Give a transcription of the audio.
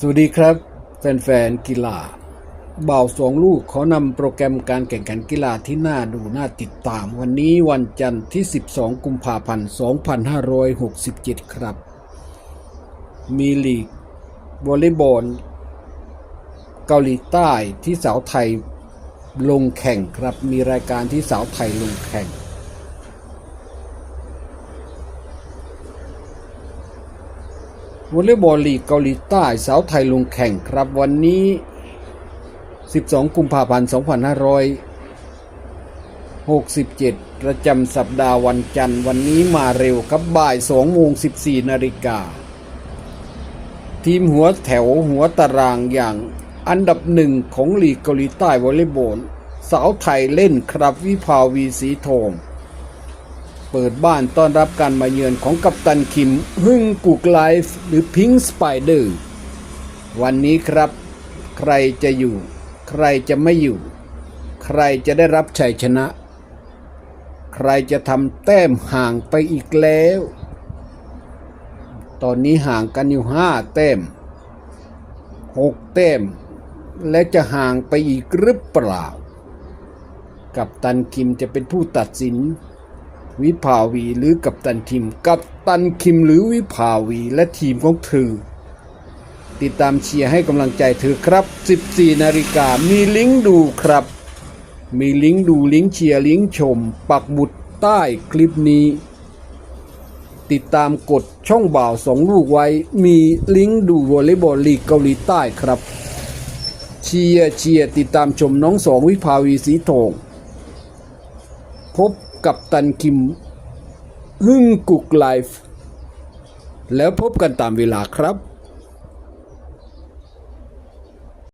สวัสดีครับ แฟนๆกีฬาบ่าวสองลูกขอนำโปรแกรมการแข่งขันกีฬาที่น่าดูน่าติดตาม วันนี้วันจันทร์ที่ 12 กุมภาพันธ์ 2567 ครับ มีลีกวอลเลย์บอลเกาหลีใต้ที่สาวไทยลงแข่งครับมีรายการที่สาวไทยลงแข่ง วอลเลย์บอลลีกเกาหลีใต้สาวไทยลงแข่งครับวันนี้ 12 กุมภาพันธ์ 2567 ประจำสัปดาห์วันจันทร์ วันนี้มาเร็วครับบ่าย2โมง14 นาฬิกา ทีมหัวแถวหัวตารางอย่างอันดับหนึ่งของลีกเกาหลีใต้วอลเลย์บอลสาวไทยเล่นครับวิภาวีสีทอง เปิดบ้านต้อนรับการมาเยือนของกัปตันคิมฮึ่งกุกไลฟ์หรือพิงสไปเดอร์วันนี้ครับ ใครจะอยู่ ใครจะไม่อยู่ ใครจะได้รับชัยชนะ ใครจะทำแต้มห่างไปอีกแล้ว ตอนนี้ห่างกันอยู่ห้าแต้มหกแต้ม และจะห่างไปอีกหรือเปล่า กับตันคิมจะเป็นผู้ตัดสิน วิภาวี หรือกัปตันทีม กัปตันคิมหรือวิภาวี และทีมของเธอ ติดตามเชียร์ให้กำลังใจเธอครับ 14 นาฬิกามีลิงก์ดูครับ มีลิงก์ดูลิงก์เชียร์ลิงก์ชม ปักบุตรใต้คลิปนี้ ติดตามกดช่องบ่าวสองลูกไว้ มีลิงก์ดูวอลเลย์บอลลีกเกาหลีใต้ครับเชียร์เชียร์ติดตามชมน้องสองวิภาวีสีทองพบ กับตันคิมฮึ่งกุกไลฟ์แล้วพบกันตามเวลาครับ